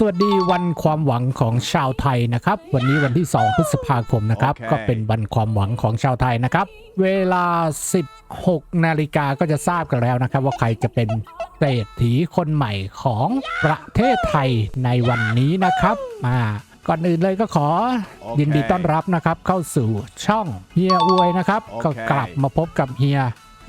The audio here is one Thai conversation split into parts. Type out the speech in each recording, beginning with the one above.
สวัสดีวันความหวังของชาวไทยนะครับ วันนี้วันที่ 2 พฤษภาคมนะครับโอเคก็เป็นวันความหวังของชาวไทยนะครับ เวลา 16 นาฬิกาก็จะทราบกันแล้วนะครับ ว่าใครจะเป็นเศรษฐีคนใหม่ของประเทศไทยในวันนี้นะครับอ่าก่อนอื่นเลยก็ขอโอเคยินดีต้อนรับนะครับเข้าสู่ช่องเฮียอวยนะครับโอเคก็กลับมาพบกับเฮีย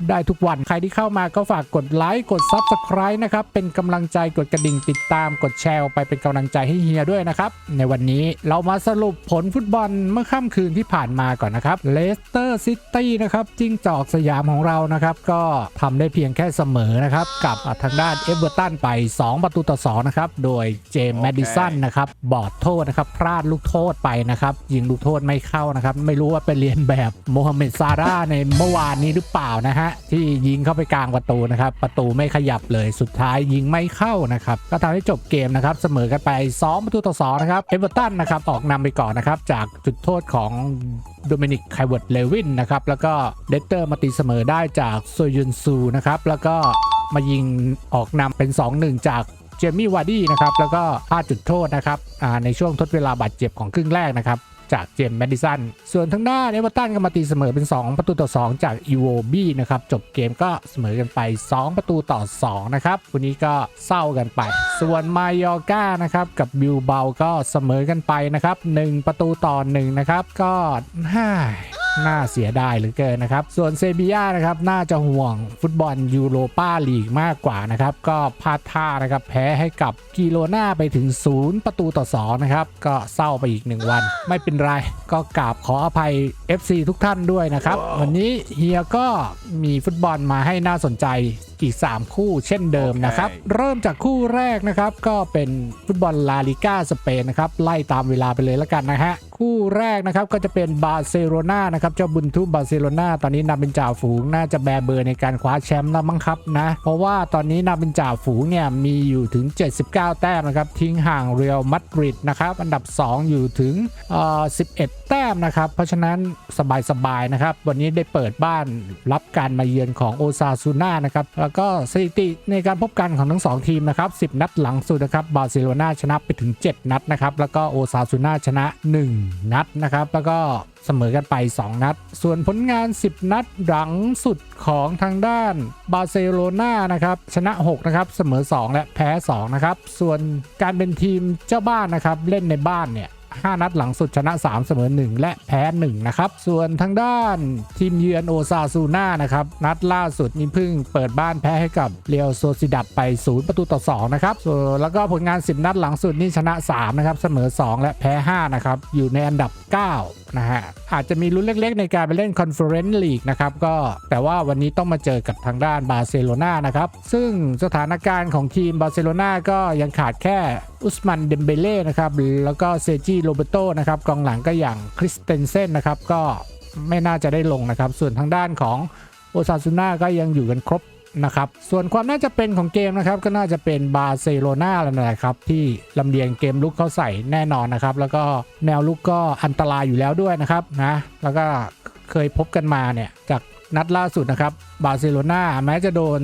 ได้ทุกวัน ใครที่เข้ามาก็ฝากกดไลค์กด Subscribe นะครับ เป็นกำลังใจกดกระดิ่งติดตามกดแชร์ออกไปเป็นกำลังใจให้เฮียด้วยนะครับ ในวันนี้เรามาสรุปผลฟุตบอลเมื่อค่ำคืนที่ผ่านมาก่อนนะครับเลสเตอร์ซิตี้นะครับจิ้งจอกสยามของเรานะครับ ก็ทำได้เพียงแค่เสมอนะครับ กับทางด้านเอเวอร์ตันไป 2 ประตูต่อ2นะครับ โดยเจมส์โอเคแมดิสันนะครับบอดโทษนะครับ พลาดลูกโทษไปนะครับ ยิงลูกโทษไม่เข้านะครับ ไม่รู้ว่าไปเรียนแบบโมฮัมเหม็ดซาร่าห์ในเมื่อวานนี้หรือเปล่านะฮะที่ยิงเข้าไปกลางประตูนะครับประตูไม่ขยับเลยสุดท้ายยิงไม่เข้านะครับก็ทำให้จบเกมนะครับเสมอกันไป2ประตูต่อ2นะครับเอเวอร์ตันนะครับออกนำไปก่อนนะครับจากจุดโทษของโดมินิกไคเวิร์ดเลวินนะครับแล้วก็เดตเตอร์มาตีเสมอได้จากโซยุนซูนะครับแล้วก็มายิงออกนำเป็น 2-1 จากเจมี่วาร์ดี้นะครับแล้วก็พลาดจุดโทษนะครับในช่วงทดเวลาบาดเจ็บของครึ่งแรกนะครับ จากเจมส์แมดิสัน ส่วนทางด้านเอเวอร์ตันก็มาตีเสมอเป็น 2 ประตูต่อ 2 จากอีโวบี้นะครับ จบเกมก็เสมอกันไป 2 ประตูต่อ 2 นะครับวันนี้ก็เศร้ากันไป ส่วนมายอร์ก้านะครับ กับบิลเบาก็เสมอกันไปนะครับ 1 ประตูต่อ 1 นะครับ ก็ฮ่า น่าเสียดายเหลือเกินนะครับ ส่วนเซบีย่านะครับน่าจะห่วงฟุตบอลยูโรปาลีกมากกว่านะครับ ก็พลาดท่านะครับแพ้ให้กับกิโลนาไปถึง 0 ประตูต่อ2นะครับก็เศร้าไปอีก 1 วัน ไม่เป็นไร ก็กราบขออภัย FC ทุกท่านด้วยนะครับ วันนี้เฮียก็มีฟุตบอลมาให้น่าสนใจ ก3คู่เช่นเดิมนะครับโอเคเริ่มจากคู่แรกนะครับ ก็เป็นฟุตบอลลาลิก้าสเปนนะครับ ไล่ตามเวลาไปเลยแล้วกันนะฮะ คู่แรกนะครับก็จะเป็นบาร์เซโลนานะครับ เจ้าบุญทุบบาร์เซโลนาตอนนี้นำเป็นจ่าฝูงน่าจะแบเบอร์ในการคว้าแชมป์แล้วมั้งครับนะ เพราะว่าตอนนี้นำเป็นจ่าฝูงเนี่ยมีอยู่ถึง 79 แต้มนะครับ ทิ้งห่างเรอัลมาดริดนะครับ อันดับ 2 อยู่ถึงเอ่อ11 แต้มนะครับ เพราะฉะนั้นสบายๆนะครับ วันนี้ได้เปิดบ้านรับการมาเยือนของโอซาซูน่านะครับแล้วก็สถิติในการพบกันของทั้ง 2 ทีมนะครับ 10 นัดหลังสุดนะครับบาร์เซโลนาชนะไปถึง 7 นัดนะครับ แล้วก็โอซาซูน่าชนะ 1 นัดนะครับ แล้วก็เสมอกันไป 2 นัด ส่วนผลงาน 10 นัดหลังสุดของทางด้านบาร์เซโลนานะครับ ชนะ 6 นะครับ เสมอ 2 และแพ้ 2 นะครับ ส่วนการเป็นทีมเจ้าบ้านนะครับ เล่นในบ้านเนี่ย 5 นัดหลังสุดชนะ 3 เสมอ 1 และแพ้ 1 นะครับ ส่วนทางด้านทีมเยือนโอซาซูน่านะครับ นัดล่าสุดนี้เพิ่งเปิดบ้านแพ้ให้กับเรียวโซซิดับไป 0 ประตูต่อ 2 นะครับส่วนแล้วก็ผลงาน 10 นัดหลังสุดนี่ชนะ 3 นะครับ เสมอ 2 และแพ้ 5 นะครับ อยู่ในอันดับ 9 นะฮะ อาจจะมีลุ้นเล็กๆ ในการไปเล่นคอนเฟอเรนซ์ลีกนะครับก็แต่ว่าวันนี้ต้องมาเจอกับทางด้านบาร์เซโลนานะครับ ซึ่งสถานการณ์ของทีมบาร์เซโลนาก็ยังขาดแค่อุสมันเดมเบเล่นะครับแล้วก็เซจิโรเบโตนะครับกองหลังก็อย่างคริสเตนเซนนะครับก็ไม่น่าจะได้ลงนะครับ ส่วนทางด้านของโอซาซูน่าก็ยังอยู่กันครบ นะครับ ส่วนความน่าจะเป็นของเกมนะครับก็น่าจะเป็นบาร์เซโลนาแล้วนะครับที่ลำเลียงเกมลุกเข้าใส่แน่นอนนะครับ แล้วก็แนวลุกก็อันตรายอยู่แล้วด้วยนะครับนะแล้วก็เคยพบกันมาเนี่ยจากนัดล่าสุดนะครับ บาร์เซโลนาแม้จะโดน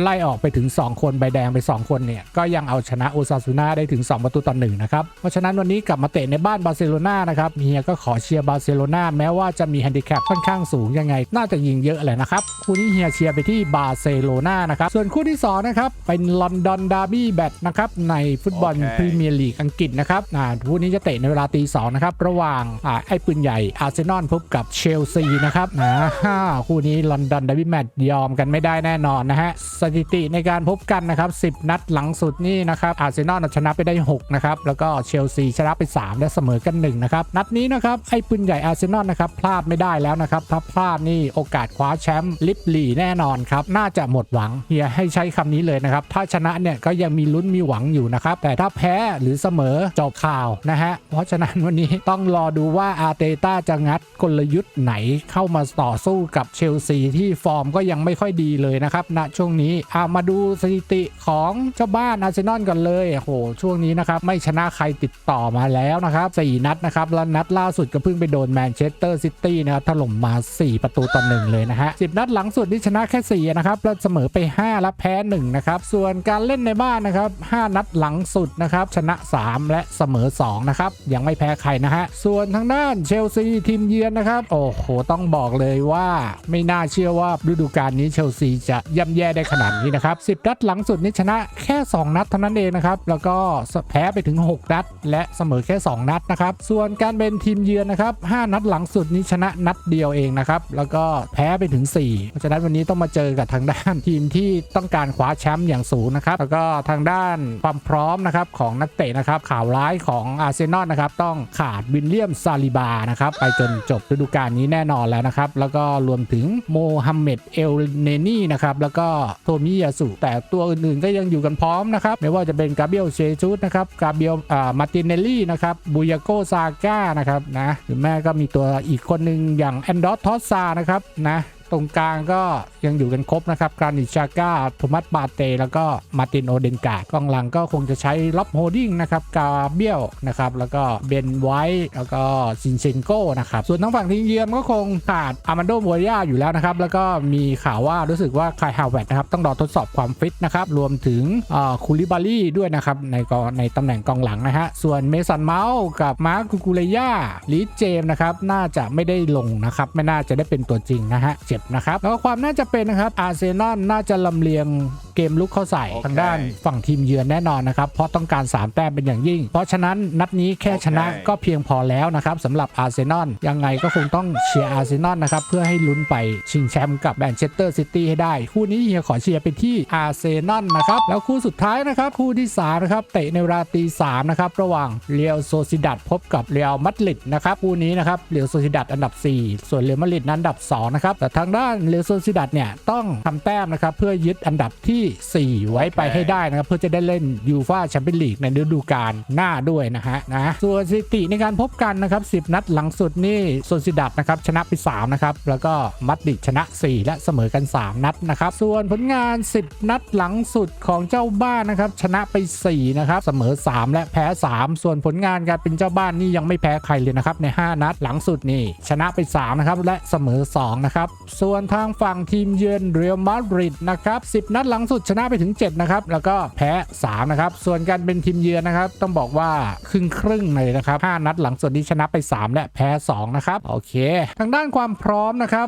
ไล่ออกไปถึง 2 คนใบแดงไป 2 คนเนี่ยก็ยังเอาชนะโอซาซูน่าได้ถึง 2 ประตูต่อหนึ่งนะครับ เพราะฉะนั้นวันนี้กลับมาเตะในบ้านบาร์เซโลนานะครับเฮียก็ขอเชียร์บาร์เซโลนาแม้ว่าจะมีแฮนดิแคปค่อนข้างสูงยังไง น่าจะยิงเยอะแหละนะครับ คู่นี้เฮียเชียร์ไปที่บาร์เซโลนานะครับส่วนคู่ที่2นะครับเป็นลอนดอนดาร์บี้แบทนะครับในฟุตบอลโอเคพรีเมียร์ลีกอังกฤษนะครับอ่าคู่นี้จะเตะในเวลาตีสองนะครับระหว่างอ่าไอ้ปืนใหญ่อาร์เซนอลพบกับเชลซีนะครับนะฮ่าคู่นี้ลอนดอนดาร์บี้แมตช์ยอมกันไม่ได้แน่นอนนะฮะสถิติในการพบกันนะครับ10 นัดหลังสุดนี่นะครับอาร์เซนอลชนะไปได้6นะครับแล้วก็เชลซีชนะไป 3 และเสมอกัน1นะครับนัดนี้นะครับไอ้ปืนใหญ่อาร์เซนอลนะครับพลาดไม่ได้แล้วนะครับถ้าพลาดนี่โอกาสคว้าแชมป์ลิปลีแน่นอนครับน่าจะหมดหวังเฮียให้ใช้คำนี้เลยนะครับถ้าชนะเนี่ยก็ยังมีลุ้นมีหวังอยู่นะครับแต่ถ้าแพ้หรือเสมอจบข่าวนะฮะเพราะฉะนั้นวันนี้ต้องรอดูว่าอาร์เตต้าจะงัดกลยุทธ์ไหนเข้ามาต่อสู้กับเชลซีที่ฟอร์มก็ยังไม่ค่อยดีเลยนะครับณช่วงนี้เอามาดูสถิติของเจ้าบ้านอาร์เซนอลกันเลยโอ้โหช่วงนี้นะครับไม่ชนะใครติดต่อมาแล้วนะครับ4นัดนะครับแล้วนัดล่าสุดก็เพิ่งไปโดนแมนเชสเตอร์ซิตี้นะครับถล่มมา 4 ประตูต่อหนึ่งเลยนะฮะ10นัดหลังสุดนี่ชนะแค่4นะครับแล้วเสมอไป 5 และแพ้ 1 นะครับ ส่วนการเล่นในบ้านนะครับ 5 นัดหลังสุดนะครับชนะ 3 และเสมอ 2 นะครับ ยังไม่แพ้ใครนะฮะ ส่วนทางด้านเชลซีทีมเยือนนะครับ โอ้โห ต้องบอกเลยว่าไม่น่าเชื่อว่าฤดูกกาลนี้เชลซีจะย่ำแย่ได้ขนาดนี้นะครับ 10 นัดหลังสุดนี่ชนะแค่ 2 นัดเท่านั้นเองนะครับ แล้วก็แพ้ไปถึง 6 นัด และเสมอแค่ 2 นัดนะครับ ส่วนการเป็นทีมเยือนนะครับ 5 นัดหลังสุดนี้ชนะนัดเดียวเองนะครับ แล้วก็แพ้ไปถึง 4 เพราะฉะนั้นวันนี้ต้องมาเจอกับทางด้านทีมที่ต้องการคว้าแชมป์อย่างสูงนะครับ แล้วก็ทางด้านความพร้อมนะครับของนักเตะนะครับข่าวร้ายของอาร์เซนอลนะครับต้องขาดวินเลียมซาลิบานะครับไปจนจบฤดูกาลนี้แน่นอนแล้วนะครับแล้วก็รวมถึงโมฮัมเหม็ดเอลเนนี่นะครับแล้วก็โทมิยาสุ แต่ตัวอื่นๆก็ยังอยู่กันพร้อมนะครับไม่ว่าจะเป็นกาเบียลเชจูดนะครับกาเบียลอ่ามาร์ตินเนลลี่นะครับบูยาโกซาก้านะครับนะหรือแม่ก็มีตัวอีกคนหนึ่งอย่างแอนดอสทอสซานะครับนะ ตรงกลางก็ยังอยู่กันครบนะครับกรานิชาก้าโทมัสบาเต แล้วก็มาร์ตินโอเดนกากองหลังก็คงจะใช้ล็อบโฮดดิ้งนะครับกาเบียลนะครับแล้วก็เบนไวท์แล้วก็ซินเชนโก้นะครับส่วนทางฝั่งทีมเยือนก็คงขาดอามันโดโมย่าอยู่แล้วนะครับแล้วก็มีข่าวว่ารู้สึกว่าคายฮาวเวตนะครับต้องรอทดสอบความฟิตนะครับรวมถึงคูลิบารี่ด้วยนะครับในกองในตำแหน่งกองหลังนะฮะส่วนเมสันเมาส์กับมาร์คกูกูเลย่าลีเจมนะครับน่าจะไม่ได้ลงนะครับไม่น่าจะได้เป็นตัวจริงนะฮะเจ็บนะครับแล้วก็ความน่าจะเป็นนะครับอาร์เซนอลน่าจะลำเลียงเกมลุกเข้าใส่โอเคทางด้านฝั่งทีมเยือนแน่นอนนะครับเพราะต้องการ 3 แต้มเป็นอย่างยิ่ง เพราะฉะนั้นนัดนี้แค่ชนะโอเคก็เพียงพอแล้วนะครับสำหรับอาร์เซนอลยังไงก็คงต้องเชียร์อาร์เซนอลนะครับเพื่อให้ลุ้นไปชิงแชมป์กับแมนเชสเตอร์ซิตี้ให้ได้ คู่นี้เฮียขอเชียร์ไปที่อาร์เซนอลนะครับแล้วคู่สุดท้ายนะครับคู่ที่สามนะครับเตะในเวลาตีสามนะครับระหว่างเรียลโซซิดัดพบกับเรียลมาดริดนะครับคู่นี้นะครับเรียลโซซิดัดอันดับ 4 ส่วนเรียลมาดริดนั้นอันดับ2นะครับแต่ทางด้านเรียลโซซิดัดเนี่ยต้องทำแต้มนะครับเพื่อยึดอันดับทีสี่ 4 ไว้ไปให้ได้นะครับเพื่อจะได้เล่นยูฟาแชมเปี้ยนลีกในฤดูกาลหน้าด้วยนะฮะนะส่วนสถิติในการพบกันนะครับ 10 นัดหลังสุดนี่โซซิดัดนะครับชนะไป3นะครับแล้วก็มัดริดชนะ 4 และเสมอกัน 3 นัดนะครับส่วนผลงาน 10 นัดหลังสุดของเจ้าบ้านนะครับชนะไป4นะครับเสมอ 3 และแพ้ 3 ส่วนผลงานการเป็นเจ้าบ้านนี่ยังไม่แพ้ใครเลยนะครับใน 5 นัดหลังสุดนี่ชนะไป3นะครับและเสมอ2นะครับส่วนทางฝั่งทีมเยือนเรอัลมาดริดนะครับ10 นัดหลังสุดชนะไปถึง 7 นะครับ แล้วก็แพ้ 3 นะครับ ส่วนการเป็นทีมเยือนนะครับ ต้องบอกว่าครึ่งครึ่งเลยนะครับ 5 นัดหลังสุดนี้ชนะไป 3 และแพ้ 2 นะครับ โอเค ทางด้านความพร้อมนะครับ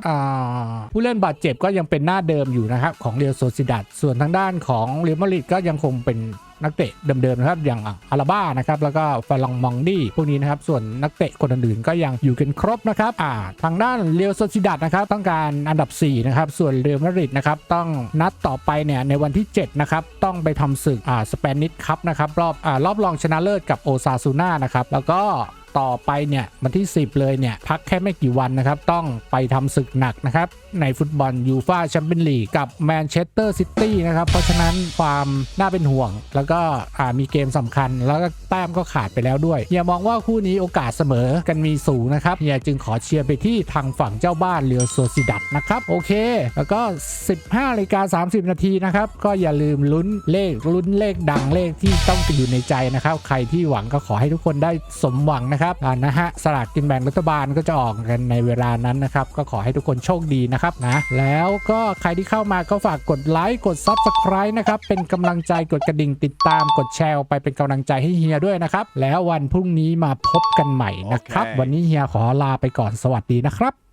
ผู้เล่นบาดเจ็บก็ยังเป็นหน้าเดิมอยู่นะครับ ของเรียวโซซิดัดส่วนทางด้านของเรอัลมาดริดก็ยังคงเป็น นักเตะเดิมๆนะครับอย่างอาราบ้านะครับแล้วก็ฟาลองมองดี้พวกนี้นะครับส่วนนักเตะคนอื่นๆก็ยังอยู่กันครบนะครับอ่าทางด้านเรียวโซซิดัดนะครับต้องการอันดับ4นะครับส่วนเรอัลมาดริดนะครับต้องนัดต่อไปเนี่ยในวันที่7นะครับต้องไปทำศึกอ่าสเปนิชคัพนะครับรอบอ่ารอบรองชนะเลิศกับโอซาซูน่านะครับแล้วก็ ต่อไปเนี่ยวันที่ 10 เลยเนี่ยพักแค่ไม่กี่วันนะครับ ต้องไปทำศึกหนักนะครับ ในฟุตบอลยูฟาแชมเปี้ยนลีกกับแมนเชสเตอร์ซิตี้นะครับ เพราะฉะนั้นความน่าเป็นห่วง แล้วก็มีเกมสำคัญ แล้วก็แต้มก็ขาดไปแล้วด้วยเฮียมองว่าคู่นี้โอกาสเสมอกันมีสูงนะครับเฮียจึงขอเชียร์ไปที่ทางฝั่งเจ้าบ้านเรือโซซิดัดนะครับโอเค แล้วก็ 15นาฬิกา30 นาทีนะครับก็อย่าลืมลุ้นเลขลุ้นเลขดังเลขที่ต้องอยู่ในใจนะครับ ใครที่หวังก็ขอให้ทุกคนได้สมหวังนะครับอ่านะฮะสลากกินแบ่งรัฐบาลก็จะออกกันในเวลานั้นนะครับก็ขอให้ทุกคนโชคดีนะครับนะแล้วก็ใครที่เข้ามาก็ฝากกดไลค์กด Subscribe นะครับเป็นกำลังใจกดกระดิ่งติดตามกดแชร์ออกไปเป็นกำลังใจให้เฮียด้วยนะครับแล้ววันพรุ่งนี้มาพบกันใหม่นะครับโอเควันนี้เฮียขอลาไปก่อนสวัสดีนะครับ